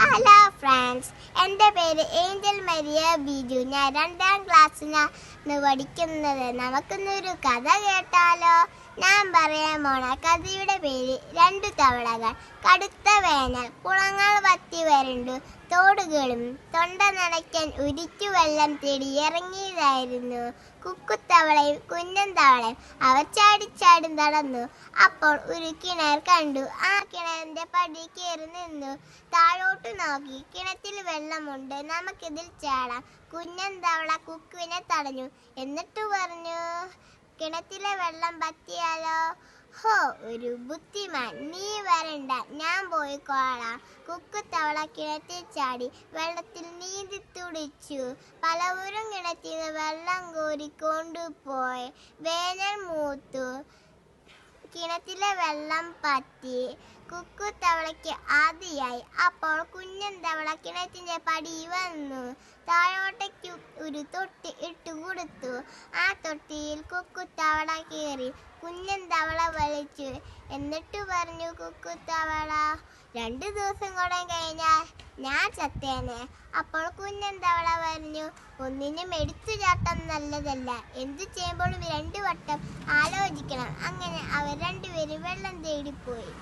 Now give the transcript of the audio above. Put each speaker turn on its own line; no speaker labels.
Friends എന്റെ പേര് Angel Maria Biju. ഞാൻ രണ്ടാം ക്ലാസ്സിനാണ് പഠിക്കുന്നത്. നമുക്കിന്നൊരു കഥ കേട്ടാലോ. ഞാൻ പറയാൻ പോണ കഥയുടെ പേര് രണ്ടു തവളകൾ. കടുത്ത വേനൽ കുളങ്ങൾ വറ്റി വരണ്ടു. തോടുകളും തൊണ്ട നനയ്ക്കാൻ ഉരിച്ചു വെള്ളം തേടി ഇറങ്ങിയതായിരുന്നു. കുക്കുത്തവളയും കുഞ്ഞൻ തവളയും അവർ ചാടിച്ചാടി നടന്നു. അപ്പോൾ ഒരു കിണർ കണ്ടു. ആ കിണറിന്റെ പടി കയറി നിന്നു. താഴോട്ട് നോക്കി. കിണറ്റിൽ വെള്ളമുണ്ട്. നമുക്കിതിൽ ചാടാം. കുഞ്ഞൻ തവള കുക്കുവിനെ തടഞ്ഞു. എന്നിട്ട് പറഞ്ഞു കിണറ്റിലെ വെള്ളം പറ്റിയാലോ ഹോ ഒരു ബുദ്ധിമാൻ. നീ വരണ്ട. ഞാൻ പോയി കോളാം കുക്കുത്തവള തവള കിണറ്റിൽ ചാടി വെള്ളത്തിൽ നീന്തി തുടിച്ചു. പലവരും കിണറ്റിൽ വെള്ളം കോരി കൊണ്ടുപോയി. വേനൽ മൂത്തു. കിണറ്റിലെ വെള്ളം പറ്റി. കുക്കു തവളയ്ക്ക് ആദിയായി. അപ്പോൾ കുഞ്ഞൻ തവള കിണറ്റിന്റെ പടി വന്നു. താഴോട്ടേക്ക് ഒരു തൊട്ടി ഇട്ടു കൊടുത്തു. ആ തൊട്ടിയിൽ കുക്കു തവള കയറി. കുഞ്ഞൻ തവള വലിച്ചു എന്നിട്ട് പറഞ്ഞു കുക്കു തവള രണ്ടു ദിവസം കൂടെ കഴിഞ്ഞാൽ ഞാൻ ചത്തേനെ. അപ്പോൾ കുഞ്ഞൻ തവള പറഞ്ഞു ഒന്നിനും എടുത്തു ചാട്ടം നല്ലതല്ല. എന്തു ചെയ്യുമ്പോഴും രണ്ടു വട്ടം ആലോചിക്കണം. അങ്ങനെ വെള്ളം തേടിപ്പോയി.